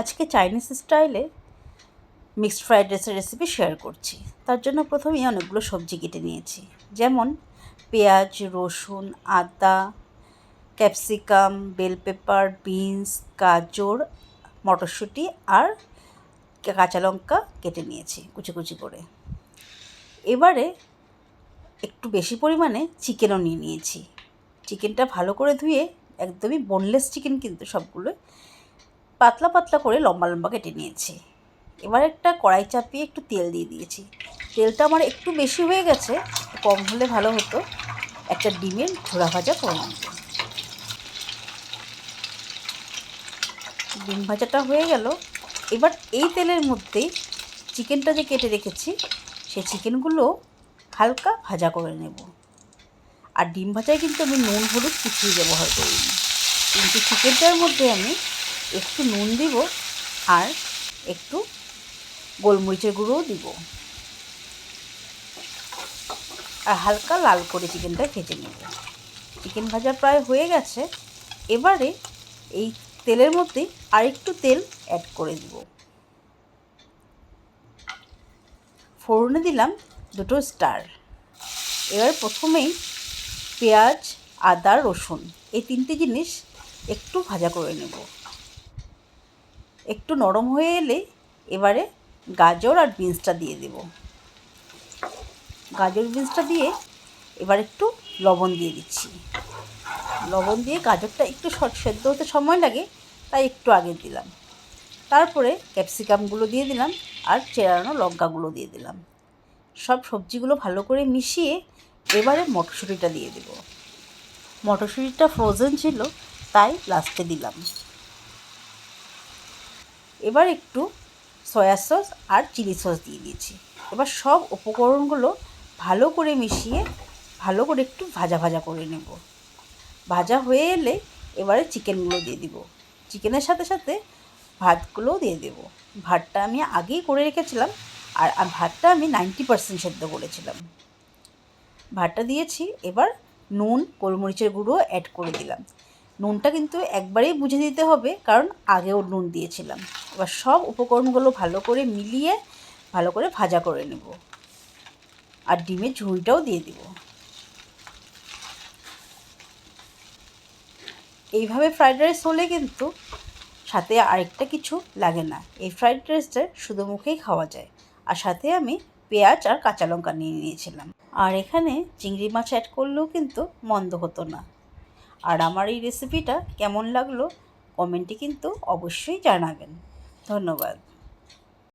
আজকে চাইনিজ স্টাইলে mixed fried রাইসের রেসিপি শেয়ার করছি। তার জন্য প্রথমেই অনেকগুলো সবজি কেটে নিয়েছি। যেমন পেঁয়াজ, রসুন, আদা ক্যাপসিকাম বেল পেপার বিনস গাজর, মটরশুঁটি আর কাঁচা লঙ্কা কেটে নিয়েছি কুচি কুচি করে। এবারে একটু বেশি পরিমাণে চিকেনও নিয়ে নিয়েছি। চিকেনটা ভালো করে ধুয়ে একদমই বোনলেস চিকেন কিন্তু সবগুলো পাতলা পাতলা করে লম্বা লম্বা কেটে নিয়েছি। এবার একটা কড়াই চাপিয়ে একটু তেল দিয়ে দিয়েছি। তেলটা আমার একটু বেশি হয়ে গেছে, কম হলে ভালো হতো। একটা ডিমের ঝোড়া ভাজা করে নেব ডিম ভাজাটা হয়ে গেল। এবার এই তেলের মধ্যেই চিকেনটা যে কেটে রেখেছি সেই চিকেনগুলো হালকা ভাজা করে নেব। আর ডিম ভাজায় কিন্তু আমি নুন, হলুদ কিছুই ব্যবহার করিনি। কিন্তু চিকেনটার মধ্যে আমি একটু নুন দিব আর একটু গোলমরিচের গুঁড়োও দিব। আর হালকা লাল করে চিকেনটা ভেজে নেব। চিকেন ভাজা প্রায় হয়ে গেছে। এবারে এই তেলের মধ্যে আরেকটু তেল অ্যাড করে দিব। ফোড়নে দিলাম দুটো স্টার। এবার প্রথমেই পেঁয়াজ, আদা, রসুন এই তিনটে জিনিস একটু ভাজা করে নেব। একটু নরম হয়ে এলে এবারে গাজর আর বিনসটা দিয়ে দেব। গাজর বিনসটা দিয়ে এবার একটু লবণ দিয়ে দিচ্ছি। লবণ দিয়ে গাজরটা একটু সেদ্ধ হতে সময় লাগে, তাই একটু আগে দিলাম। তারপরে ক্যাপসিকামগুলো দিয়ে দিলাম আর চেরানো লঙ্কাগুলো দিয়ে দিলাম। সব সবজিগুলো ভালো করে মিশিয়ে এবারে মটরশুঁটিটা দিয়ে দেব। মটরশুঁটিটা ফ্রোজেন ছিল, তাই লাস্টে দিলাম। এবার একটু সয়া সস আর চিলি সস দিয়ে দিয়েছি। এবার সব উপকরণগুলো ভালো করে মিশিয়ে ভালো করে একটু ভাজা ভাজা করে নেব। ভাজা হয়ে এলে এবারে চিকেনগুলো দিয়ে দিব। চিকেনের সাথে সাথে ভাতগুলোও দিয়ে দেব। ভাতটা আমি আগেই করে রেখেছিলাম আর ভাতটা আমি নাইনটি পার্সেন্ট সেদ্ধ করেছিলাম। ভাতটা দিয়েছি, এবার নুন, গোলমরিচের গুঁড়ো অ্যাড করে দিলাম। নুনটা কিন্তু একবারেই বুঝে দিতে হবে, কারণ আগেও নুন দিয়েছিলাম। এবার সব উপকরণগুলো ভালো করে মিলিয়ে ভালো করে ভাজা করে নেব। আর ডিমের ঝুড়িটাও দিয়ে দিব। এইভাবে ফ্রাইড রাইস হলে কিন্তু সাথে আরেকটা কিছু লাগে না। এই ফ্রাইড রাইসটা শুধু মুখেই খাওয়া যায়। আর সাথে আমি পেঁয়াজ আর কাঁচা লঙ্কা নিয়ে নিয়েছিলাম। আর এখানে চিংড়ি মাছ অ্যাড করলেও কিন্তু মন্দ হতো না। আর আমার এই রেসিপিটা কেমন লাগল কমেন্টে কিন্তু অবশ্যই জানাবেন। ধন্যবাদ।